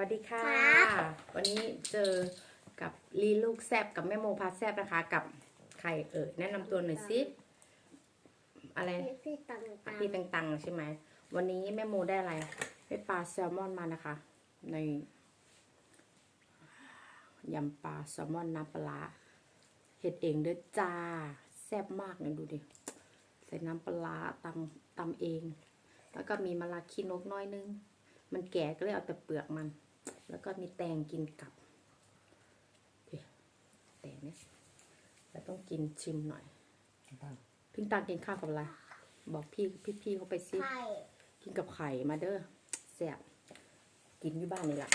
วัสดีค่ะครับวันนี้เจอกับลีลูกแซบกับแม่โมพาแซบนะคะ กับใครเอ่ยแนะนำตัวหน่อยสิอะไรพี่ตังตังพี่ตังๆใช่ไหมวันนี้แม่โมได้อะไรได้ปลาแซลมอนมานะคะ ในยำปลาแซลมอนน้ำปลาร้าเห็ดเองเด้อจ้าแซ่บมากเนี่ยดูดิใส่น้ำปลาร้าตำตำเอง แล้วก็มีมะระขี้นกน้อยนึงมันแก่ก็เลยเอาแต่เปลือกมัน แล้วก็มีแตงกินกับเอ๊ะแตงเนี่ยแล้วต้องกินชิมหน่อยพิงตากินข้าวกับอะไร บอกพี่พี่พี่เขาไปซิไข่กินกับไข่มาเด้อแซ่บกินอยู่บ้านนี่แหละ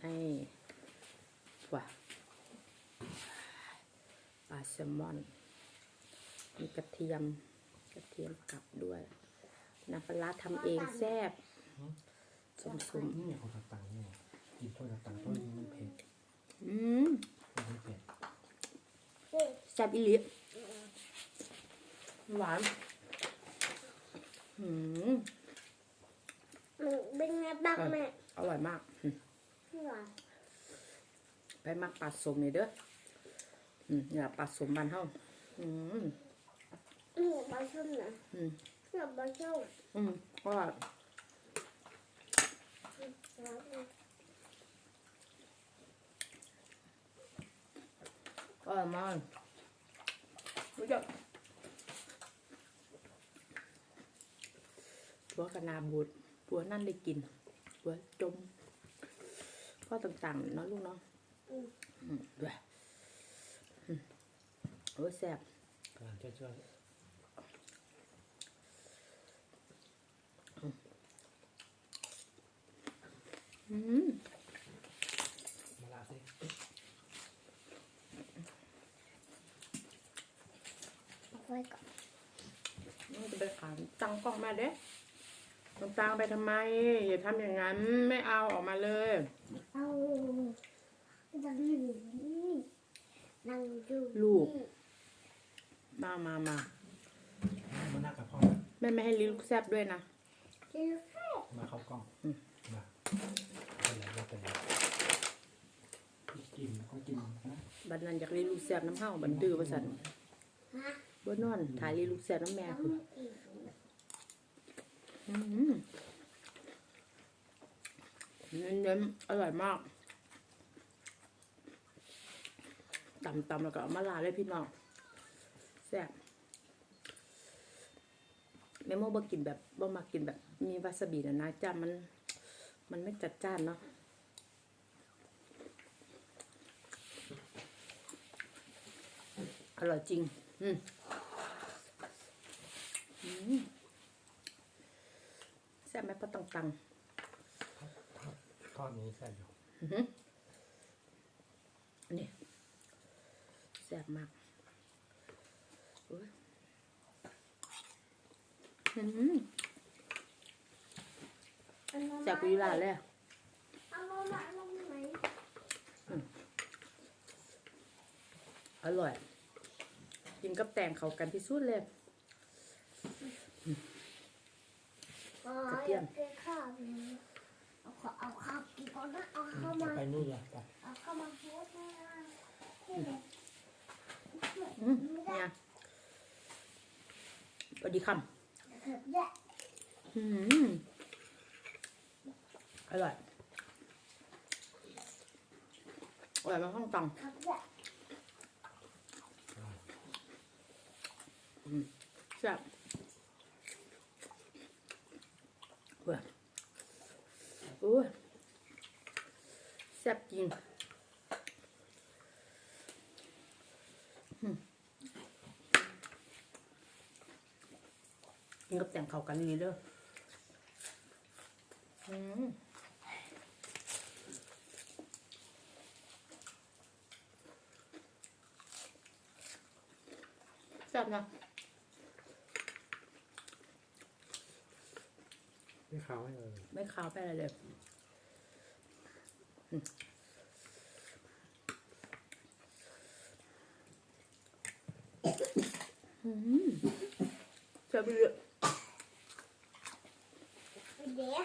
ไอ้ว่ะปลาแซลมอน มีกระเทียม กระเทียมกลับด้วยน้ำปลาร้าทำเองแซ่บสมส มนี่คนต่างๆนี่กินถ้วยต่างๆถ้วยนี้มันเผ็ดๆอืมมันเผ็ดนี่แซ่บอีหลีหวานอืมมันเป็นไงบ้างแม่อร่อยมากอืมพี่หวานไปมักปลาสมนี่เด้ออืมเนี่ยปลาสมบ้านเฮาอืมนี่บะชุ่มนะอืมนี่บะชุ่มอืมก็ แล้วนี่ ก็ อร่อยมากรู้จักตัวกระนาบุตรตัวนั่นได้กินตัวจมก็ต่างๆเนาะลูกเนาะอืมอืมด้วยอืมโอ้ยแซ่บกำลังจะช่วยอืม มาลาสิ เอาไว้ก่อน นี่จะไปขายตังกล้องมา เด้น้ำตาลไปทำไม อย่าทำอย่างนั้น ไม่เอาออกมาเลย เอานั่งอยู่นี่นั่งอยู่ลูก นี่มามามามานั่งกับพ่อแม่ไม่ให้ลิ้นลูกแซบด้วยนะกินข้าวมาเข้ากล้องอืม มาเป็นไรไม่เป็นไรกินก็กินนะบัดนั้นอยากลิ้นลูกแซบน้ำเห่าบันดื้อประสันฮะบ่นอนถ่ายลิ้นลูกแซบน้ำแม่แล้วคือมันอีกอืม เน้นๆอร่อยมากตำตำแล้วก็เอามาลาเลยพี่น้องแซ่บแม่โมบ่กินแบบบ่มากินแบบ มีวาซาบินะนะจ้ามัน มันไม่จัดจ้านเนาะอร่อยจริง อืมอืม แซ่บไหมปะตังตังทอดนี้แซ่บอยู่อื้อหือนี่แซ่บมากโอ้ยอื้อหือเอามาแซ่บกุยลาเลยอะเอามามาลงไหนอร่อย กินกับแตงเขากันที่สุดเลย อ๋อ กระเทียมอากินข้าวนะเอาข้าวเอาข้าวกินก่อนนะเอาเข้ามาไปนู่นเลยไปเอาเข้ามาโพสต์นะนี่เลยอืมเนี่ยสวัสดีคเผ็ดแยะำอืมอร่อยอร่อยมากข้างตังเผ็ดแยะแซ่บเว้ย โอ้ยแซ่บจริงอืมกินกับแต่งเขากันนี่เด้ออืมแซ่บนะ ขาวให้เลยไม่ขาวไปอะไรเลยจะไปเยอะย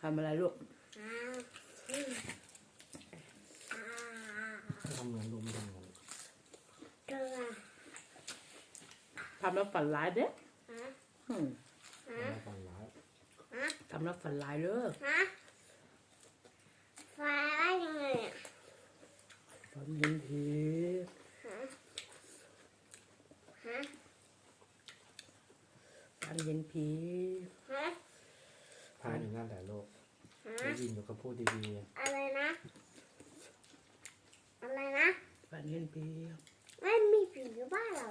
ทำอะไรลูก แล้วฝันร้ายเด้ฮะอืมฮะตอนร้ายฮะทำแล้วฝันร้ายเด้อฮะฟ้าอะไรยังไงอะฝันเห็นผีฮะฮะฝันเห็นผีฮะพายอยู่นั่นแหละโลกฮะได้ยินอยู่กับพูดดีอะไรนะ อะไรนะฝันเห็นผีไม่มีผีอยู่บ้านเรา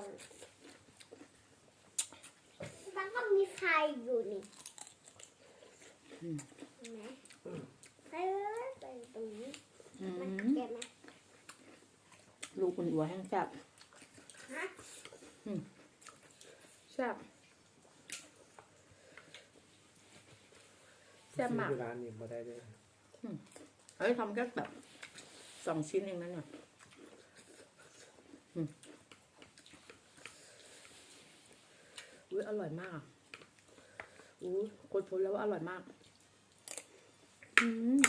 แล้วก็มีไฟอยู่นี่อืมเห็นไหมไปไปตรงนี้อืมันมเจ็บไหมลูกคุณอัวแห้งแซ่บฮะแซ่บๆแซ่บมาก ซื้อที่ร้านนี่มาได้ด้วยเอ้ยทำแค่แบบสองชิ้นเองนั่นน่ะอืมอุ้ ยอร่อยมากอะอุ้ยคนทนแล้วว่าอร่อยมาก อืม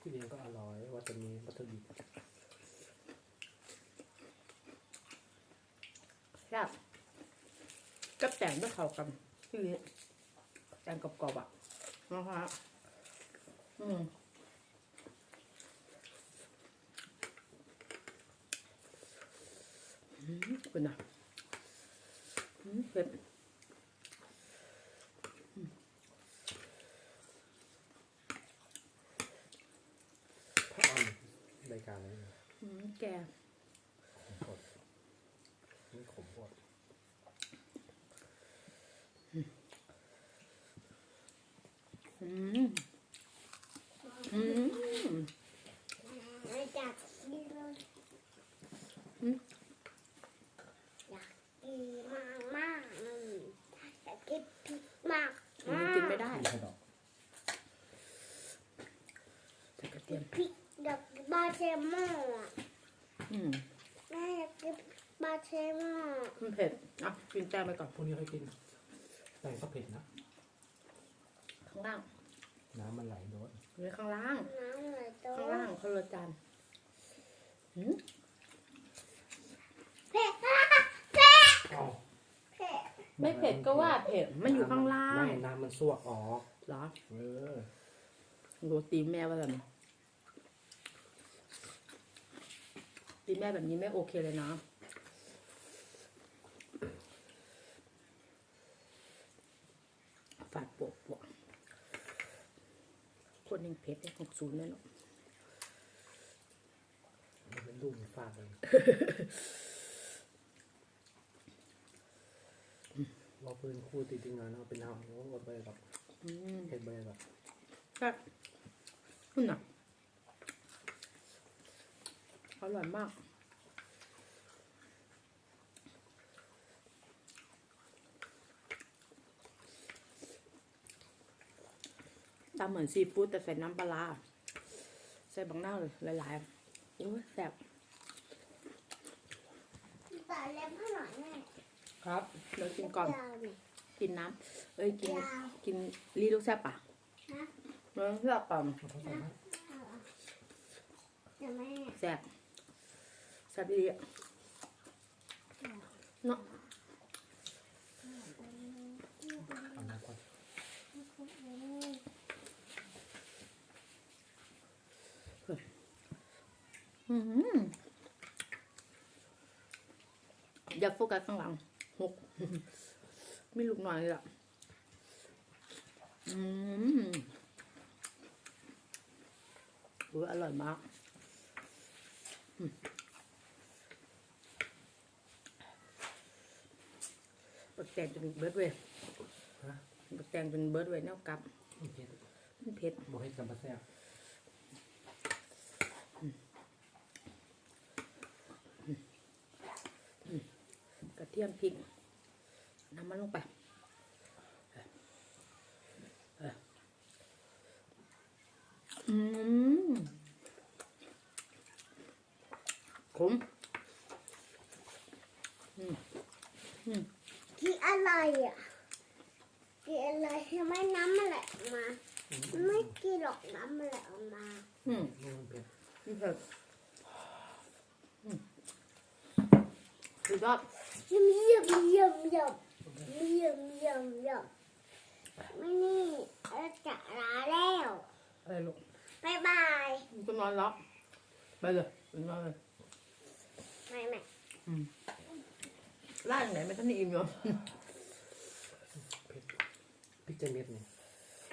ที่เรียนก็อร่อยว่าจะมีวัตถุดิบแซ่บก็แต่งด้วยเขากันที่นี้แต่งกรอบๆอะนะคะอืมอืมเป็นไงอืม เผ็ดถ้าออนรายการอะไรเนี่ยอืมแกขมสดนี่ขมหมดอืมอืมอยากกินเลย อืม อยากกินมากมากๆเลยอยากกินพริกมาก มันกินไม่ได้ มีขนม ใส่กระเทียม พริกอยาก กินบาเชโม่อะอืมแม่อยากกินบาเชโม่มันเผ็ดอะกินแต้มไปก่อนพวกนี้ค่อยกินแต่ก็เผ็ดนะ ข้างล่างน้ำมันไหลโดนหรือข้างล่าง น้ำไหลโตข้างล่างเขาเลยจานหืมเผ็ดมากเผ็ดเอาเผ็ดไม่เผ็ดก็ว่าเผ็ดมันอยู่ข้างล่างไม่น้ำมันซวกออกเหรอ เออโรตีแม่ว่าแบบนี้ ตีแม่แบบนี้ไม่โอเคเลยนะฝาดปวกปวกคนยังเผ็ดเลยหกศูนย์เลยเนาะมันเป็นลูกมันฟาดเลยว่าเพื่อนคู่ติดงานเอาเป็นเอาว่าอดไปกับเห็ดไปกับครับคุณน่ะ อร่อยมาก ตำเหมือนซีฟู้ดแต่ใส่น้ำปลาร้าใส่บางหน้าเลยหลายๆโอ้ยแซ่บแต่เล็บให้หน่อยแม่ครับเดี๋ยวกินก่อนยาวหน่อยกินน้ำเอ้ยกินยาวกินรีลูกแซ่บป่ะฮะเนื้อแซ่บป่ะเอาเข้าไปนะเอาเอาเดี๋ยวแม่แซ่บ แซ่บดีอะเนาะเอาน้ำก่อนอืมอย่าโฟกัสข้างหลังหกมีลูกหน่อยเลยอะอืมเอออร่อยมาก อืมปัก แตงจนเบิร์ดเว้ยฮะปักแตงจนเบิร์ดเว้ยแนวกลับมันเผ็ดมันเผ็ดบอกให้จำปาแซ่บกระเทียมพริกน้ำมันลงไปเอออืมขมอืมอืมกิน อะไรอะกินอะไรทำไมน้ำมันไหลมาอไม่กินหรอกน้ำมันไหลออกมา อืมนี่มันเผ็ดนี่เผ็ดอืมสุดยอดเยี่ยมเยี่ยมเยี่ยมเยี่ยมเยี่ยมเยี่ยมเยี่ยมไม่นี่เราจะลาแล้วอะไรลูกบายบายมันก็นอนแล้วไปเลยไปนอนเลยไม่ไม่ล่าอย่างไหนไม่ทันได้อิ่มอยู่เผ็ด พริกเม็ดนี่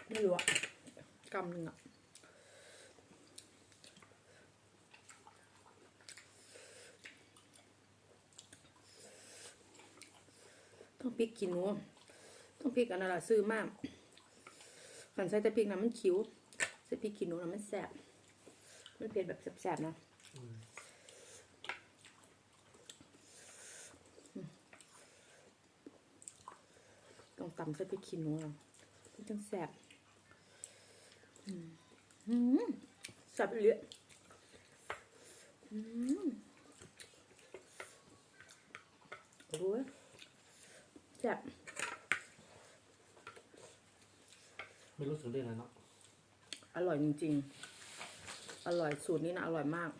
ไม่รู้อะกำหนึ่งอะต้องพริกขี้หนูต้องพริกอันนั้นแหละซื้อมากขันใส่แต่พริกนะมันคิ้วใส่พริกขี้หนูนะมันแสบมันเผ็ดแบบแสบๆนะต้องตำใส่พริกขี้หนูอะมัน จังแสบอืมอืมแสบเหลืออืมโอ้ยแสบไม่รู้สึกเรื่องอะไรเนาะ อร่อยจริงๆ อร่อยสูตรนี้นะอร่อยมาก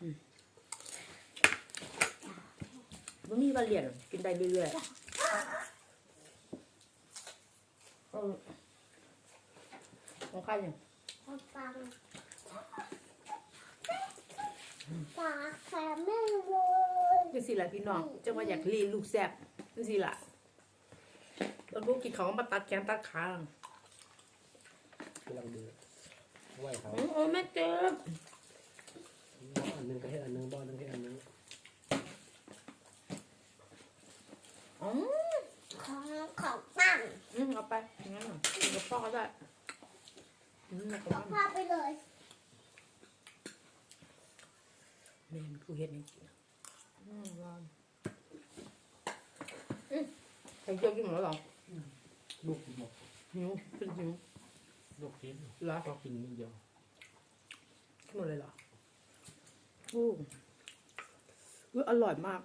อืมมันมีบาเลียนกินได้เรื่อยๆเออของใครเนี่ยฟังฟังปากแข็งไม่เลยจังสิล่ะพี่น้องจังว่าอยากรีลูกแซ่บจังสิล่ะตอนลูกกินเขาก็มาตัดแขนตัดขากำลังดูไหวเขาอืมโอ้แม่เจ็บบ้ออันหนึงก็ให้อันหนึงบ้ออันหนึงให้อันหนึง อืม ของของตั้งอืมเอาไปอย่างนั้นเหรอกินกับพ่อก็ได้อืมแล้วก็ก็ว่าพาไปเลยแม่มันกูเห็ดนี่กินอืมร้อนอืมใครเจียวกินหมดแล้วเหรอลูกกินหมดหิวเป็นหิวลูกกินเหรอ ก็กินนิดเดียวกินหมดเลยเหรอโอ้อุ๊ยอร่อยมาก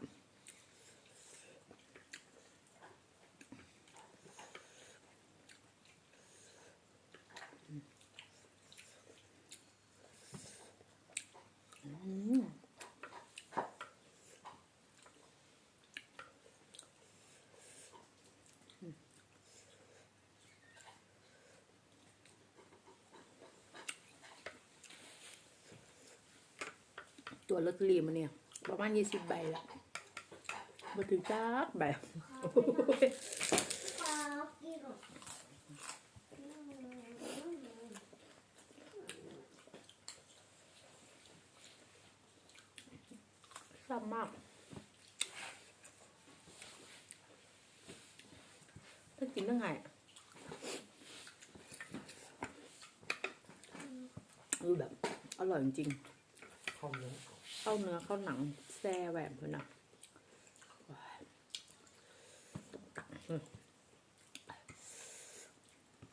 อืม ตัวลอตเตอรี่มันเนี่ย ประมาณยี่สิบใบละมาถึงจักใบโอ้ากินหรอกซ้ำมากถ้ากินตั้งไงคือแบบอร่อยจริงข้าวเนื้อๆ เข้าเนื้อเข้าหนังแซ่แหวมเลยนะว้ายต้องตักเลย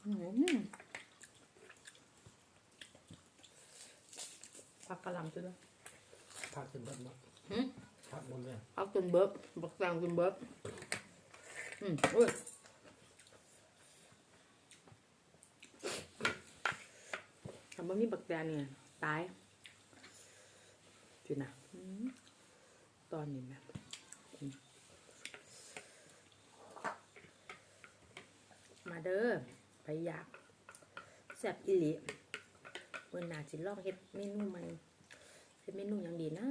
อืมผักกะหล่ำด้วยผักจนเบิดเนาะหืมผักหมดเลยเอาจนเบิบบักแตงจนเบิบอืมอุ้ยทำบะมีบักแตงเนี่ยตาย จุนะอืมตอนนี้แม่อืมมาเด้อไปอยากแซ่บอิลิเมื่อหนาจิลองเฮ็ดเมนูใหม่เฮ็ดเมนูอย่างดีนะ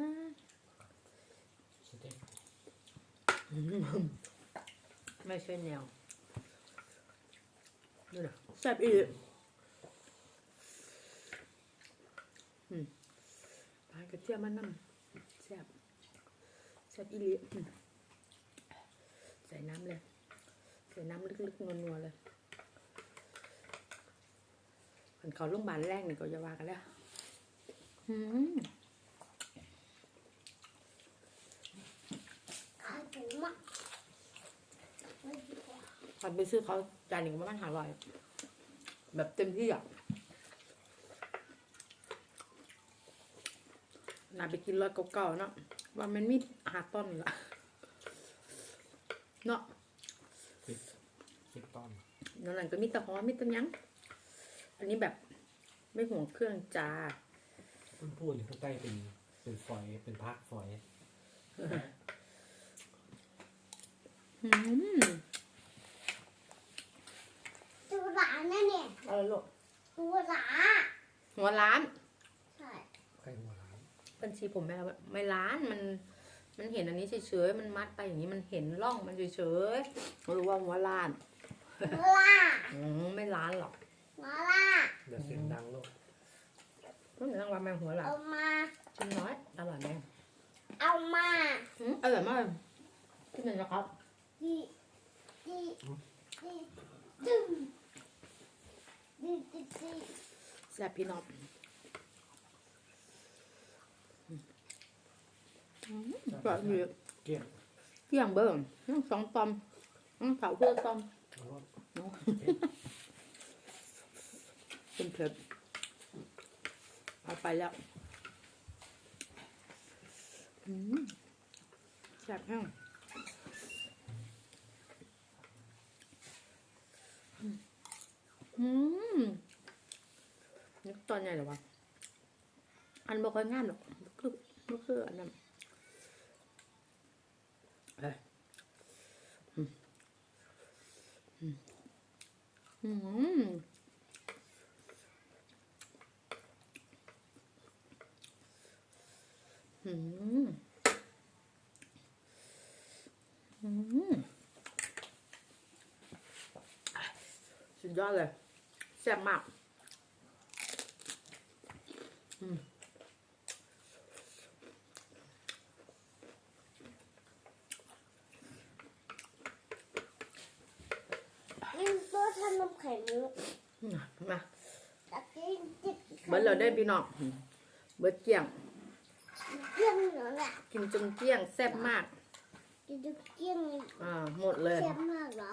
สเต็กไม่ใช่แนวนี่นะแซ่บอีกอืมปลาก ระเทียมมันน้ำแซ่บแซ่บอีหลีอืมใส่น้ำเลย ใส่น้ำลึกๆนัวๆเลยคนเขาโรงพยาบาลแรกนี่ก็จะว่ากันแล้วอืมขายถูกมากไม่ดีกว่าตอนไปซื้อเขาจานหนึ่งประมาณห้าร้อยแบบเต็มที่อะ น่าไปกินร้อยเก่าๆเนาะว่ามันมีหาต้นละเนาะสิบสิบตอนนั่นแหละก็มีแตะหอมมีแตะหยัง อันนี้แบบไม่ห่วงเครื่องจ้ามันพูดข้างใต้เป็นเป็นฝอยเป็นพักฝอยอืมตัวหลานนั่นเนี่ยเอาละลูกตัวหลานหัวล้านใช่ใครหัวร้าน บัญชีผมไม่ไม่ล้านมัน มันเห็นอันนี้เฉยๆมันมัดไปอย่างนี้มันเห็นร่องมันเฉยๆไม่รู้ว่าหัวล้านมาล่าอืมไม่ล้านหรอกมาล่าเดี๋ยวเสียงดังลูกก็เหมือนรางวัลแมงหัวล้านเอามาชิ้นน้อยอร่อยไหมเอามาอืมอร่อยมากที่ไหนนะครับดีดีดีดึงดีดีดีแซ่บพี่น้อง อืมแบบนี้เกลี้ยงเกี่ยงเบิ่งน้องสองตอมน้องเผาเพื่อตอมแล้วก็เนาะเป็นเผ็ดเอาไปแล้วอืมแซ่บแห้งอืมนี่ตอนใหญ่เหรอวะอันบ่ค่อยงามหรอกบ่คือบ่คืออันนั้นเอืมอืมอืมสุดยอดเลยแซ่บมากนี่ตัวทำ น้ำแข็งมุกมาตะกี้จิตเบิร์ดเราได้พี่น้องเบิร์ดเกลี้ยง เกี้ยงเหรอเนี่ยกินจนเกลี้ยงแซ่บมากกินเกี้ยงอ่าหมดเลยเค็มมากเหรอ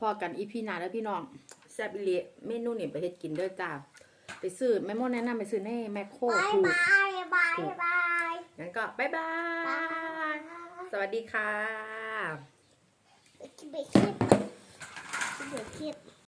พอกันอีพีหน้าแล้วพี่น้องแซ่บอีเละเมนูนี่ไปเฮ็ดกินเด้อจ้าไปซื้อแม่โมแนะนำไปซื้อในแมคโครบายถูกบายบายบายงั้นก็บ๊ายบาบายสวัสดีค่ะไปคิดไปคิดไปคิด